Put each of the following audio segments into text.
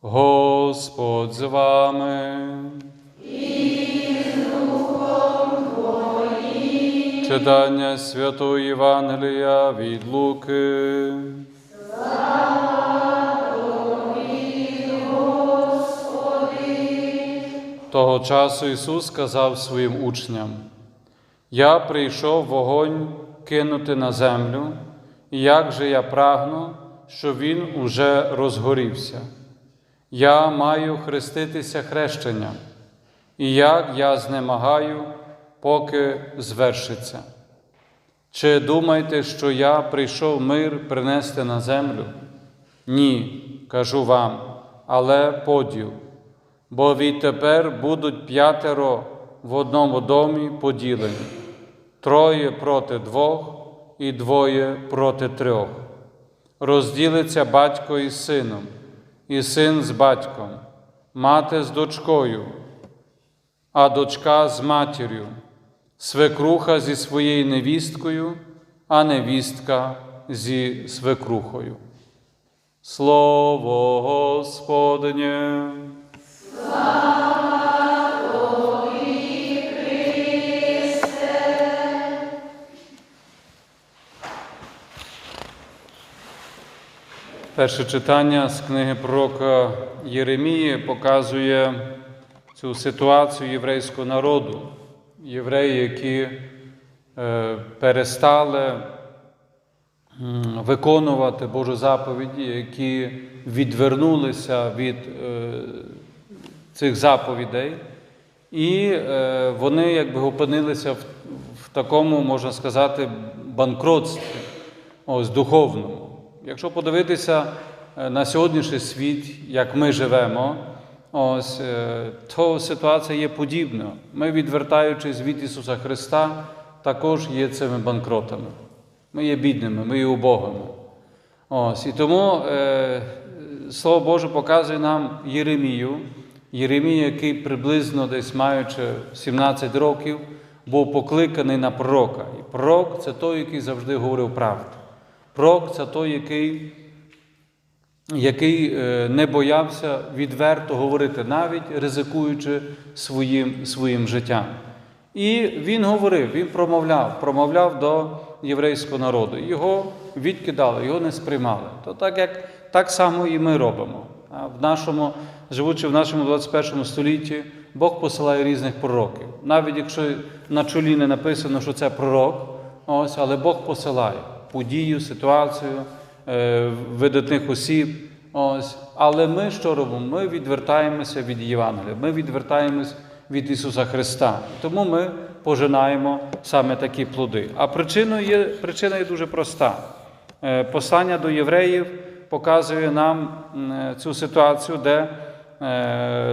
Господь з вами. Читання Святого Євангелія від Луки. Того часу Ісус сказав своїм учням: Я прийшов вогонь кинути на землю, і як же я прагну, що він уже розгорівся. Я маю хреститися хрещенням, і як я знемагаю, поки звершиться. Чи думаєте, що я прийшов мир принести на землю? Ні, кажу вам, але поділ. Бо відтепер будуть п'ятеро в одному домі поділені, троє проти двох і двоє проти трьох. Розділиться батько із сином, і син з батьком, мати з дочкою, а дочка з матір'ю, свекруха зі своєю невісткою, а невістка зі свекрухою. Слово Господнє. Перше читання з книги пророка Єремії показує цю ситуацію єврейського народу. Євреї, які е, перестали виконувати Божу заповіді, які відвернулися від е, цих заповідей, і е, вони якби опинилися в, такому, можна сказати, банкротстві, ось духовному. Якщо подивитися е, на сьогоднішній світ, як ми живемо, ось, е, то ситуація є подібна. Ми, відвертаючись від Ісуса Христа, також є цими банкротами. Ми є бідними, ми є убогими. Ось, і тому е, Слово Боже показує нам Єремію, Єремію, який приблизно десь маючи 17 років, був покликаний на пророка. І пророк це той, який завжди говорив правду. Пророк це той, який, який е, не боявся відверто говорити, навіть ризикуючи своїм, своїм життям. І він говорив, він промовляв, промовляв до єврейського народу. Його відкидали, його не сприймали. То так, як, так само і ми робимо. В нашому, живучи в нашому 21 столітті, Бог посилає різних пророків. Навіть якщо на чолі не написано, що це пророк, ось, але Бог посилає подію, ситуацію, е, видатних осіб. Ось. Але ми що робимо? Ми відвертаємося від Євангелія, ми відвертаємось від Ісуса Христа. Тому ми пожинаємо саме такі плоди. А причиною є, причина є дуже проста. Е, Послання до євреїв показує нам е, цю ситуацію, де,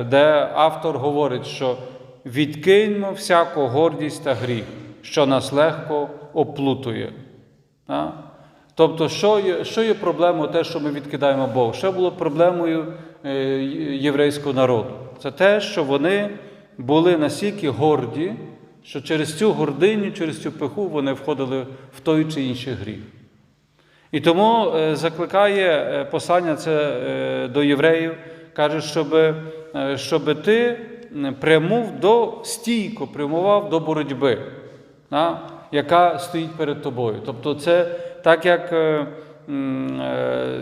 де автор говорить, що відкиньмо всяку гордість та гріх, що нас легко оплутує. Тобто, що є, що є проблемою те, що ми відкидаємо Бога? Що було проблемою е, єврейського народу? Це те, що вони були настільки горді, що через цю гординю, через цю пиху вони входили в той чи інший гріх. І тому е, закликає е, послання це до євреїв, каже, щоб, щоб ти прямув до стійко, прямував до боротьби, яка стоїть перед тобою. Тобто, це так як е, е,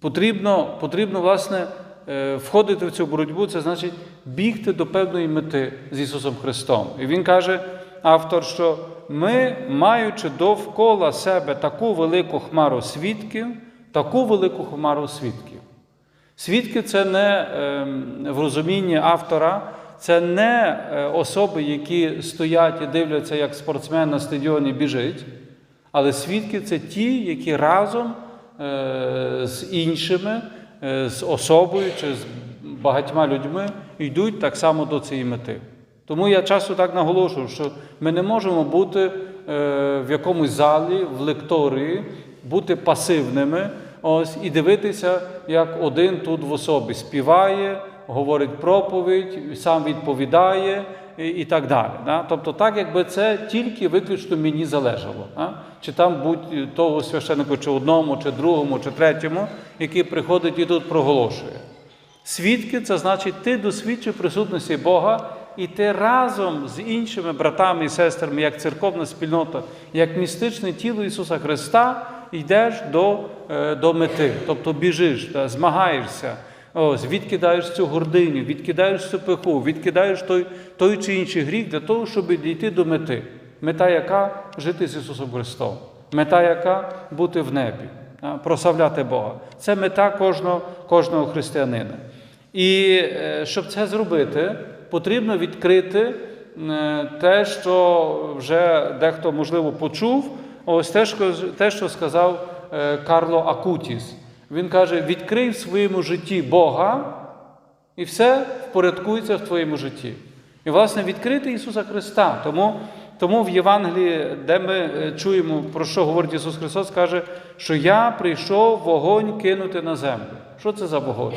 потрібно, потрібно власне, е, входити в цю боротьбу, це значить бігти до певної мети з Ісусом Христом. І Він каже, автор, що ми, маючи довкола себе таку велику хмару свідків, таку велику хмару свідків. Свідки це не ем, в розумінні автора, це не е, особи, які стоять і дивляться, як спортсмен на стадіоні біжить, але свідки це ті, які разом е, з іншими, е, з особою чи з багатьма людьми йдуть так само до цієї мети. Тому я часто так наголошую, що ми не можемо бути в якомусь залі, в лекторії, бути пасивними ось, і дивитися, як один тут в особі співає, говорить проповідь, сам відповідає і, так далі. Да? Тобто, так, якби це тільки виключно мені залежало. Чи там будь того священника, чи одному, чи другому, чи третьому, який приходить і тут проголошує. Свідки це значить, ти досвідчив присутності Бога, і ти разом з іншими братами і сестрами, як церковна спільнота, як містичне тіло Ісуса Христа, йдеш до, е, до мети, тобто біжиш, змагаєшся. Ось, відкидаєш цю гординю, відкидаєш цю пиху, відкидаєш той, той чи інший гріх для того, щоб дійти до мети. Мета яка жити з Ісусом Христом. Мета яка бути в небі, прославляти Бога. Це мета кожного, кожного християнина. І е, щоб це зробити, потрібно відкрити е, те, що вже дехто, можливо, почув, ось те, що, сказав е, Карло Акутіс. Він каже: відкрий в своєму житті Бога, і все впорядкується в твоєму житті. І, власне, відкрити Ісуса Христа. Тому, тому в Євангелії, де ми е, чуємо, про що говорить Ісус Христос, каже, що я прийшов вогонь кинути на землю. Що це за вогонь?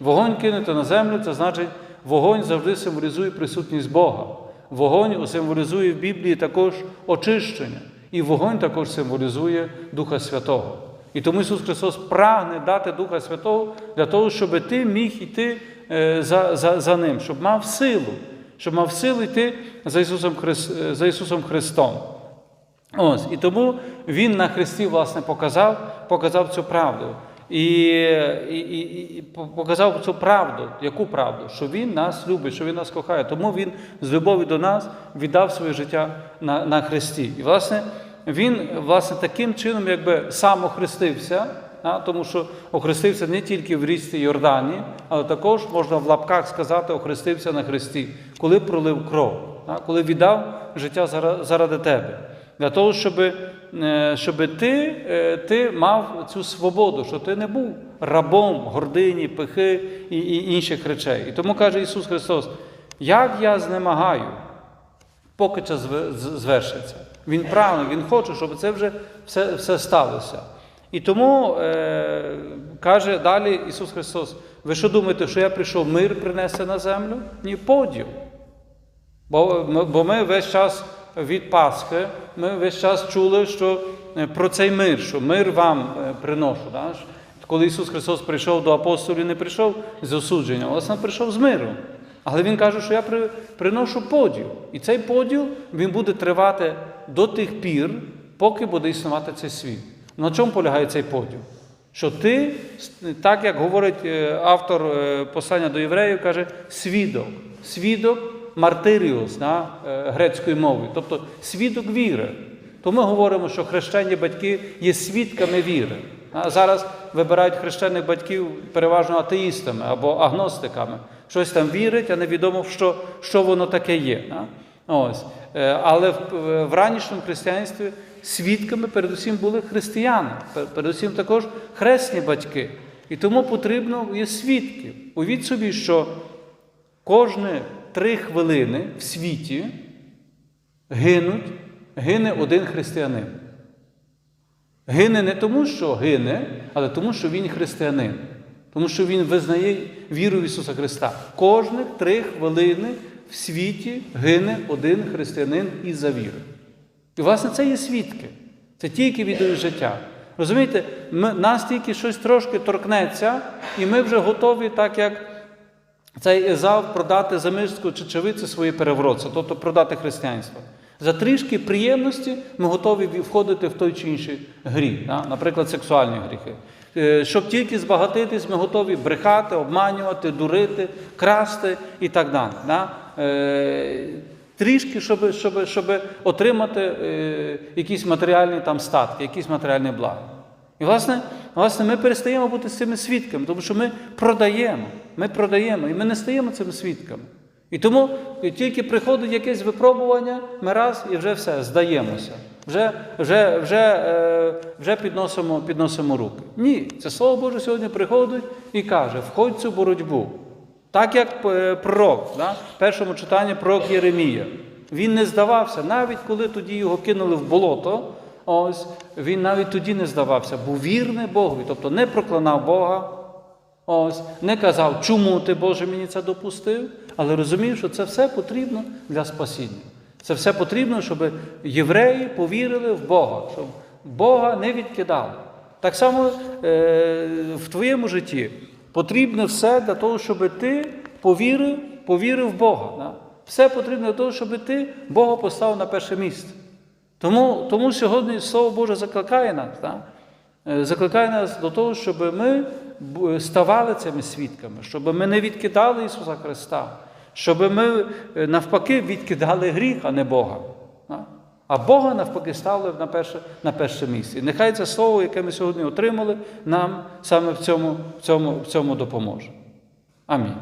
Вогонь кинути на землю це значить, вогонь завжди символізує присутність Бога. Вогонь символізує в Біблії також очищення. І вогонь також символізує Духа Святого. І тому Ісус Христос прагне дати Духа Святого для того, щоб ти міг йти е, за, за, за Ним, щоб мав силу, щоб мав силу йти за Ісусом, Хрис- е, за Ісусом Христом. Ось, і тому Він на Христі, власне, показав, показав цю правду. І, і, і показав цю правду, яку правду? Що Він нас любить, що Він нас кохає. Тому Він з любові до нас віддав своє життя на, на Христі. І, власне, він власне таким чином якби сам охрестився, тому що охрестився не тільки в річці Йордані, але також можна в лапках сказати, охрестився на Христі, коли пролив кров, коли віддав життя заради, тебе. Для того, щоб, е, щоб ти, е, ти мав цю свободу, щоб ти не був рабом гордині, пихи і, і інших речей. І тому каже Ісус Христос: як я знемагаю, поки час звершиться. Він прагне, він хоче, щоб це вже все, все сталося. І тому е, каже далі Ісус Христос: ви що думаєте, що я прийшов мир принести на землю? Ні, поділ. Бо, бо ми весь час від Пасхи, ми весь час чули, що е, про цей мир, що мир вам е, приношу. Ж, Коли Ісус Христос прийшов до апостолів, не прийшов з осудженням, власне, прийшов з миром. Але Він каже, що я при- приношу поділ. І цей поділ він буде тривати до тих пір, поки буде існувати цей світ. На чому полягає цей поділ? Що ти, так як говорить е, автор е, послання до євреїв, каже, свідок. Свідок мартиріус на е, грецькою мовою, тобто свідок віри. То ми говоримо, що хрещені батьки є свідками віри. А зараз вибирають хрещених батьків переважно атеїстами або агностиками. Щось там вірить, а невідомо, що, що воно таке є. а? Ось. Е, Але в, в ранішньому християнстві свідками передусім були християни, передусім також хресні батьки. І тому потрібно є свідки. Увіть собі, що кожні три хвилини в світі гинуть, гине один християнин. Гине не тому, що гине, але тому, що він християнин. Тому що він визнає віру в Ісуса Христа. Кожних три хвилини в світі гине один християнин із-за віри. І, власне, це є свідки. Це ті, які віддають життя. Розумієте, ми, нас тільки щось трошки торкнеться, і ми вже готові, так як цей Езав, продати за мишку чечевиці свої перевроці, тобто продати християнство. За трішки приємності ми готові входити в той чи інший гріх, да? наприклад, сексуальні гріхи. Е, Щоб тільки збагатитись, ми готові брехати, обманювати, дурити, красти і так далі. Да? Е, Трішки, щоб, щоб, щоб отримати е, якісь матеріальні там статки, якісь матеріальні блага. І, власне, власне, ми перестаємо бути цими свідками, тому що ми продаємо, ми продаємо, і ми не стаємо цими свідками. І тому тільки приходить якесь випробування, ми раз і вже все, здаємося. Вже, вже, вже, е, вже підносимо, підносимо руки. Ні, це Слово Боже сьогодні приходить і каже: входь в цю боротьбу. Так як е, пророк, да? в першому читанні пророк Єремія. Він не здавався, навіть коли тоді його кинули в болото, ось він навіть тоді не здавався, був вірний Богові, тобто не проклинав Бога, ось, не казав, чому ти, Боже, мені це допустив, але розумів, що це все потрібно для спасіння. Це все потрібно, щоб євреї повірили в Бога, щоб Бога не відкидали. Так само е, в твоєму житті Потрібне все для того, щоб ти повірив, повірив в Бога. Все потрібно для того, щоб ти Бога поставив на перше місце. Тому, тому сьогодні Слово Боже закликає нас, да? Е, закликає нас до того, щоб ми ставали цими свідками, щоб ми не відкидали Ісуса Христа, щоб ми е, навпаки відкидали гріх, а не Бога. А Бога навпаки ставили на перше, на перше місце. І нехай це слово, яке ми сьогодні отримали, нам саме в цьому, в цьому, в цьому допоможе. Амінь.